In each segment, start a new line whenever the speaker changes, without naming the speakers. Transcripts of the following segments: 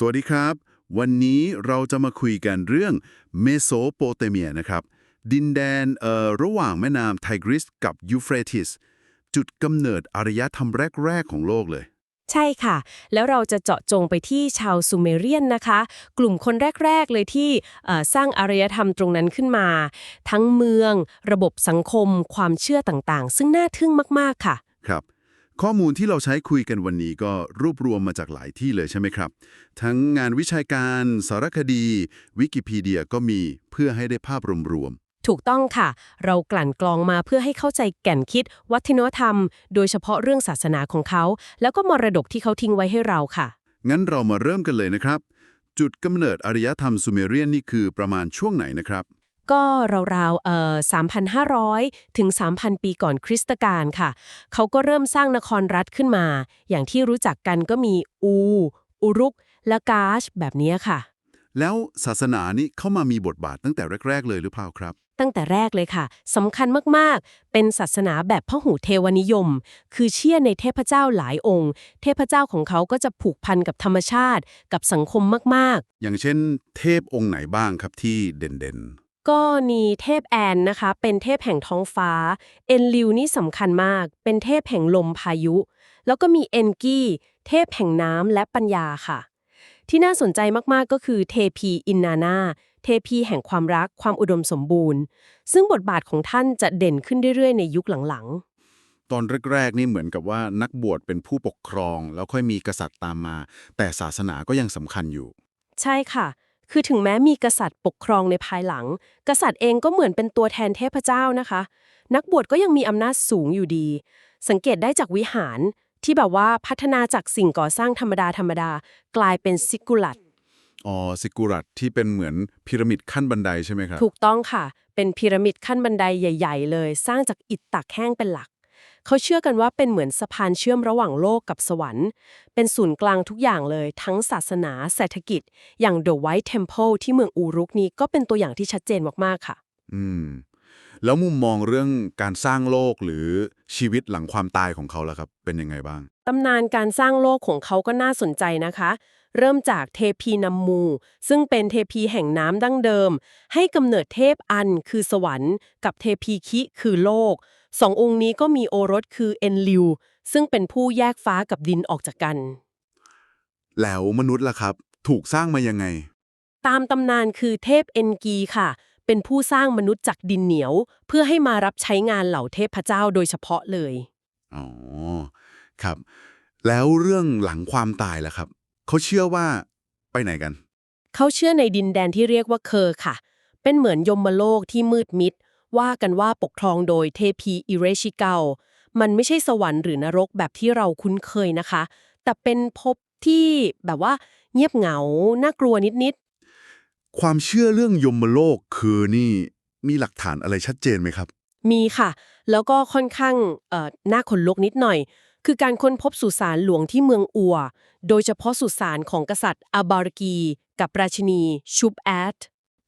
สวัสดีครับ วันนี้เราจะมาคุยกันเรื่องเมโสโปเตเมียนะครับ ดินแดนเอ่อระหว่างแม่น้ำไทกริสกับยูเฟรติส จุดกำเนิดอารยธรรมแรก ๆ ของโลกเลย
ใช่ค่ะ แล้วเราจะเจาะจงไปที่ชาวซูเมเรียนนะคะ กลุ่มคนแรก ๆ เลยที่เอ่อสร้างอารยธรรมตรงนั้นขึ้นมา ทั้งเมือง ระบบสังคม ความเชื่อต่างๆ ซึ่งน่าทึ่งมากๆค่ะ
ครับ ข้อมูลที่เราใช้คุยกันวันนี้ก็รวบรวมมาจากหลายที่เลยใช่ไหมครับ ทั้งงานวิชาการ สารคดี วิกิพีเดียก็มีเพื่อให้ได้ภาพรวม
ถูกต้องค่ะ เรากลั่นกรองมาเพื่อให้เข้าใจแก่นคิด วัฒนธรรม โดยเฉพาะเรื่องศาสนาของเขา แล้วก็มรดกที่เขาทิ้งไว้ให้เราค่ะ
ๆงั้นเรามาเริ่มกันเลยนะครับ จุดกำเนิดอารยธรรมซูเมเรียนนี่คือประมาณช่วงไหนนะครับ
ก็ราวๆเอ่อ3,500 ถึง 3,000 ปีก่อนคริสตกาลค่ะ เขาก็เริ่มสร้างนครรัฐขึ้นมา อย่างที่รู้จักกันก็มีอู อุรุก และกาช แบบนี้ค่ะ
แล้วศาสนานี่เข้ามามีบทบาทตั้งแต่แรก ๆ เลยหรือเปล่าครับ
ตั้งแต่แรกเลยค่ะสำคัญมาก ๆ เป็นศาสนาแบบพหูเทวนิยม คือเชื่อในเทพเจ้าหลายองค์ เทพเจ้าของเขาก็จะผูกพันกับธรรมชาติ กับสังคมมาก
อย่างเช่น เทพองค์ไหนบ้างครับที่เด่น
ๆ ก็มีเทพแอนนะคะ เป็นเทพแห่งท้องฟ้า เอนลิวนี่สำคัญมาก เป็นเทพแห่งลมพายุ แล้วก็มีเอนกี้ เทพแห่งน้ำและปัญญาค่ะ ที่น่าสนใจมากๆก็คือเทพีอินนานาเทพีแห่งความรักความอุดมสมบูรณ์ ซึ่งบทบาทของท่านจะเด่นขึ้นเรื่อยๆ ในยุคหลัง
ๆ ตอนแรกๆนี่เหมือนกับว่านักบวชเป็นผู้ปกครอง แล้วค่อยมีกษัตริย์ตามมา แต่ศาสนาก็ยังสำคัญอยู่
ๆใช่ค่ะ คือถึงแม้มีกษัตริย์ปกครองในภายหลัง กษัตริย์เองก็เหมือนเป็นตัวแทนเทพเจ้านะคะ นักบวชก็ยังมีอำนาจสูงอยู่ดี สังเกตได้จากวิหารที่แบบว่าพัฒนาจากสิ่งก่อสร้างธรรมดาธรรมดากลายเป็นซิกุลัต
อ๋อซิกุรัตที่เป็นเหมือนพีระมิดขั้นบันไดใช่ไหมครับ
ถูกต้องค่ะ เป็นพีระมิดขั้นบันไดใหญ่ ๆ เลย สร้างจากอิฐตักแห้งเป็นหลัก เขาเชื่อกันว่าเป็นเหมือนสะพานเชื่อมระหว่างโลกกับสวรรค์ เป็นศูนย์กลางทุกอย่างเลย ทั้งศาสนาเศรษฐกิจ อย่าง The White Temple ที่เมืองอูรุกนี้ก็เป็นตัวอย่างที่ชัดเจนมากๆค่ะ
อืม แล้วมุมมองเรื่องการสร้างโลกหรือชีวิตหลังความตายของเขาล่ะครับ เป็นยังไงบ้าง
ตำนานการสร้างโลกของเขาก็น่าสนใจนะคะ เริ่มจากเทพีนัมมู ซึ่งเป็นเทพีแห่งน้ำดั้งเดิม ให้กำเนิดเทพอันคือสวรรค์ กับเทพีคิคือโลก สององค์นี้ก็มีโอรสคือเอนลิว ซึ่งเป็นผู้แยกฟ้ากับดินออกจากกัน
แล้วมนุษย์ล่ะครับ ถูกสร้างมายังไง
ตามตำนานคือเทพเอนกีค่ะ เป็นผู้สร้างมนุษย์จากดินเหนียว เพื่อให้มารับใช้งานเหล่าเทพเจ้าโดยเฉพาะเลย
อ๋อ ครับ แล้วเรื่องหลังความตายล่ะครับ เขาเชื่อว่าไปไหนกัน
เขาเชื่อในดินแดนที่เรียกว่าเคอร์ค่ะ เป็นเหมือนยมโลกที่มืดมิด ว่ากันว่าปกครองโดยเทพีอิเรชิเกามันไม่ใช่สวรรค์หรือนรกแบบที่เราคุ้นเคยนะคะ แต่เป็นภพที่แบบว่าเงียบเหงา น่ากลัวนิด
ความเชื่อเรื่องยมโลกคือนี่มีหลักฐานอะไรชัดเจนไหมครับ
ๆมีค่ะ แล้วก็ค่อนข้างเอ่อน่าขนลุกนิดหน่อย คือการค้นพบสุสานหลวงที่เมืองอัว โดยเฉพาะสุสานของกษัตริย์อาบาร์กี กับราชินี ชุบแอด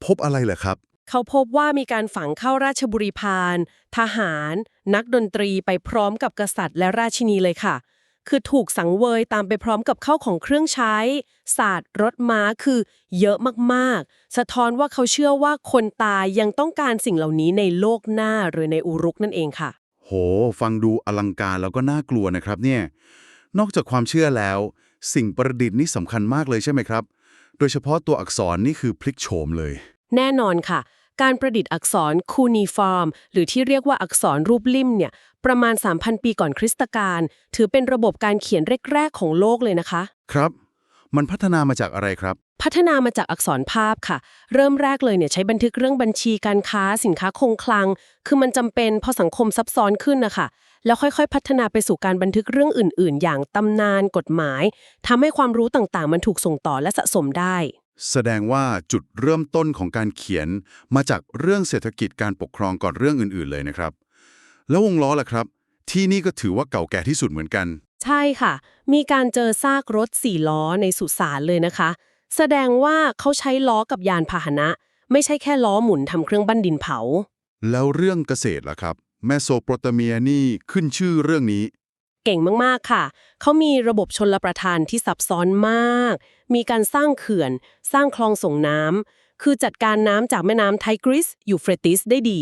พบอะไรเหรอครับ
เขาพบว่ามีการฝังเข้าราชบุรีพานทหาร นักดนตรีไปพร้อมกับกษัตริย์และราชินีเลยค่ะ คือถูกสังเวยตามไปพร้อมกับเข้าของเครื่องใช้ศาสตร์รถม้าคือเยอะมากๆ สะท้อนว่าเขาเชื่อว่าคนตายยังต้องการสิ่งเหล่านี้ในโลกหน้าหรือในอุรุกนั่นเองค่ะ
โห ฟังดูอลังการแล้วก็น่ากลัวนะครับเนี่ยนอกจากความเชื่อแล้ว สิ่งประดิษฐ์นี่สำคัญมากเลยใช่ไหมครับ โดยเฉพาะตัวอักษรนี่คือพลิกโฉมเลย
แน่นอนค่ะ การประดิษฐ์อักษรคูนีฟอร์ม หรือที่เรียกว่าอักษรรูปลิ่มเนี่ยประมาณ 3,000 ปีก่อนคริสตกาลถือเป็นระบบการเขียนแรก ๆ ของโลกเลยนะคะ
ครับ มันพัฒนามาจากอะไรครับ
พัฒนามาจากอักษรภาพค่ะ เริ่มแรกเลยเนี่ยใช้บันทึกเรื่องบัญชีการค้าสินค้าคงคลัง คือมันจำเป็นพอสังคมซับซ้อนขึ้นนะคะแล้วค่อยๆ พัฒนาไปสู่การบันทึกเรื่องอื่น ๆ อย่างตำนานกฎหมายทำให้ความรู้ต่างๆ มันถูกส่งต่อและสะสมได้
แสดงว่าจุดเริ่มต้นของการเขียนมาจากเรื่องเศรษฐกิจการปกครองก่อนเรื่องอื่นๆเลยนะครับ แล้ววงล้อล่ะครับ ที่นี่ก็ถือว่าเก่าแก่ที่สุดเหมือนกัน
ใช่ค่ะ มีการเจอซากรถสี่ล้อในสุสานเลยนะคะ แสดงว่าเขาใช้ล้อกับยานพาหนะ ไม่ใช่แค่ล้อหมุนทำเครื่องปั้นดินเผา
แล้วเรื่องเกษตรล่ะครับ แมโสโปเตเมียนี่ขึ้นชื่อเรื่องนี้
เก่งมากๆค่ะ เขามีระบบชนลประทานที่ซับซ้อนมาก มีการสร้างเขื่อน สร้างคลองส่งน้ำ คือจัดการน้ำจากแม่น้ำไทกริสยูเฟรติสได้ดี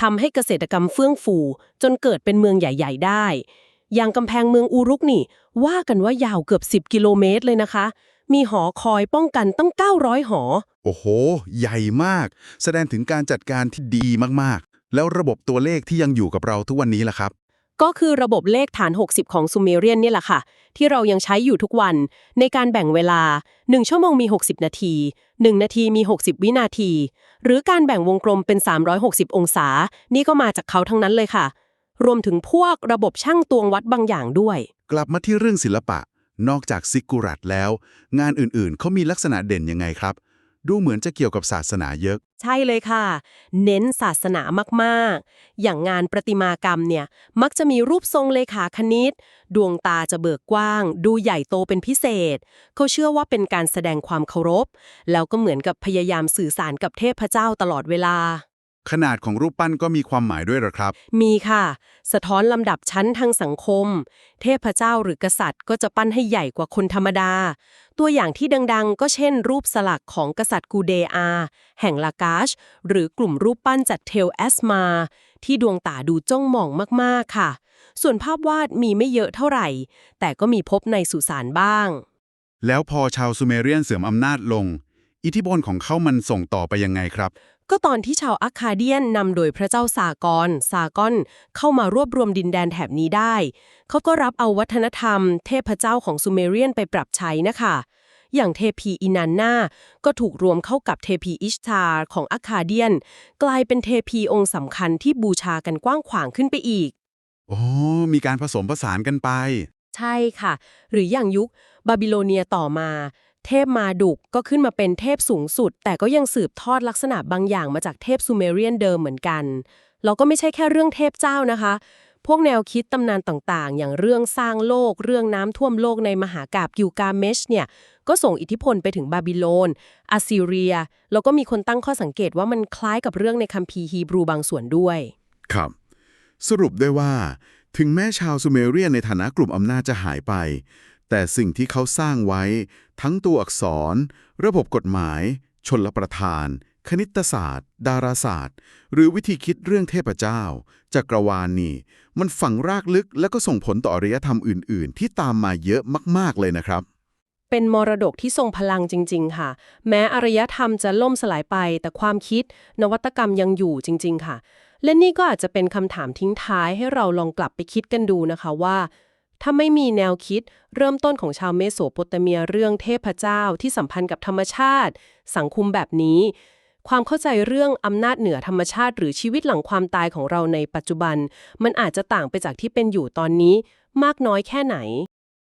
ทำให้เกษตรกรรมเฟื่องฟู จนเกิดเป็นเมืองใหญ่ ๆ ได้ อย่างกำแพงเมืองอูรุกนี่ ว่ากันว่ายาวเกือบ 10 กิโลเมตรเลยนะคะ มีหอคอยป้องกันตั้ง 900 หอ
โอ้โห ใหญ่มาก แสดงถึงการจัดการที่ดีมากๆ แล้วระบบตัวเลขที่ยังอยู่กับเราทุกวันนี้ล่ะครับ
ก็คือระบบเลขฐาน 60 ของซูเมเรียนนี่แหละค่ะ ที่เรายังใช้อยู่ทุกวัน ในการแบ่งเวลา 1 ชั่วโมงมี 60 นาที 1 นาทีมี 60 วินาที หรือการแบ่งวงกลมเป็น 360 องศา นี่ก็มาจากเขาทั้งนั้นเลยค่ะ รวมถึงพวกระบบช่างตวงวัดบางอย่างด้วย
กลับมาที่เรื่องศิลปะ นอกจากซิกกุรัตแล้ว งานอื่นๆเขามีลักษณะเด่นยังไงครับ ดูเหมือนจะเกี่ยวกับศาสนาเยอะ
ใช่เลยค่ะ เน้นศาสนามากๆ อย่างงานประติมากรรมเนี่ย มักจะมีรูปทรงเลขาคณิต ดวงตาจะเบิกกว้าง ดูใหญ่โตเป็นพิเศษ เขาเชื่อว่าเป็นการแสดงความเคารพ แล้วก็เหมือนกับพยายามสื่อสารกับเทพเจ้าตลอดเวลา
ขนาดของรูปปั้นก็มีความหมายด้วยเหรอครับ
มีค่ะ สะท้อนลำดับชั้นทางสังคม เทพเจ้าหรือกษัตริย์ ก็จะปั้นให้ใหญ่กว่าคนธรรมดา ตัวอย่างที่ดังๆ ก็เช่น รูปสลักของกษัตริย์กูเดอา แห่งลากาช หรือกลุ่มรูปปั้นจัดเทลแอสมา ที่ดวงตาดูจ้องมองมากๆค่ะ ส่วนภาพวาดมีไม่เยอะเท่าไหร่ แต่ก็มีพบในสุสานบ้าง
แล้วพอชาวซูเมเรียนเสื่อมอำนาจลง อิทธิพลของเขามันส่งต่อไปยังไงครับ
ก็ตอนที่ชาวอาคาเดียนนำโดยพระเจ้าสากรสากอนเข้ามารวบรวมดินแดนแถบนี้ได้ เขาก็รับเอาวัฒนธรรม เทพเจ้าของซูเมเรียนไปปรับใช้นะคะ อย่างเทพีอินันนาก็ถูกรวมเข้ากับเทพีอิชทาร์ของอาคาเดียน กลายเป็นเทพีองค์สำคัญที่บูชากันกว้างขวางขึ้นไปอีก
โอ้มีการผสมผสานกันไป
ใช่ค่ะ หรืออย่างยุคบาบิโลเนียต่อมา เทพมาดุกก็ขึ้นมาเป็นเทพสูงสุด แต่ก็ยังสืบทอดลักษณะบางอย่างมาจากเทพซูเมเรียนเดิมเหมือนกันแล้วก็ไม่ใช่แค่เรื่องเทพเจ้านะคะ พวกแนวคิดตำนานต่างๆ อย่างเรื่องสร้างโลก เรื่องน้ำท่วมโลกในมหากาบกิวกาเมชเนี่ย ก็ส่งอิทธิพลไปถึงบาบิโลนอัสซีเรีย แล้วก็มีคนตั้งข้อสังเกตว่ามันคล้ายกับเรื่องในคัมภีร์ฮีบรูบางส่วนด้วย
ครับ สรุปได้ว่า ถึงแม้ชาวซูเมเรียนในฐานะกลุ่มอำนาจจะหายไป แต่สิ่งที่เขาสร้างไว้ ทั้งตัวอักษร ระบบกฎหมาย ชนลประทาน คณิตศาสตร์ ดาราศาสตร์ หรือวิธีคิดเรื่องเทพเจ้า จักรวาลนี่ มันฝังรากลึกและก็ส่งผลต่ออารยธรรมอื่น ๆ ที่ตามมาเยอะมาก ๆ เลยนะครับ
เป็นมรดกที่ทรงพลังจริง ๆ ค่ะ แม้อารยธรรมจะล่มสลายไป แต่ความคิดนวัตกรรมยังอยู่จริง ๆ ค่ะ และนี่ก็อาจจะเป็นคำถามทิ้งท้ายให้เราลองกลับไปคิดกันดูนะคะว่า ถ้าไม่มีแนวคิดเริ่มต้นของชาวเมโสโปเตเมียเรื่องเทพเจ้าที่สัมพันธ์กับธรรมชาติ สังคมแบบนี้ ความเข้าใจเรื่องอำนาจเหนือธรรมชาติ หรือชีวิตหลังความตายของเราในปัจจุบัน มันอาจจะต่างไปจากที่เป็นอยู่ตอนนี้ มากน้อยแค่ไหน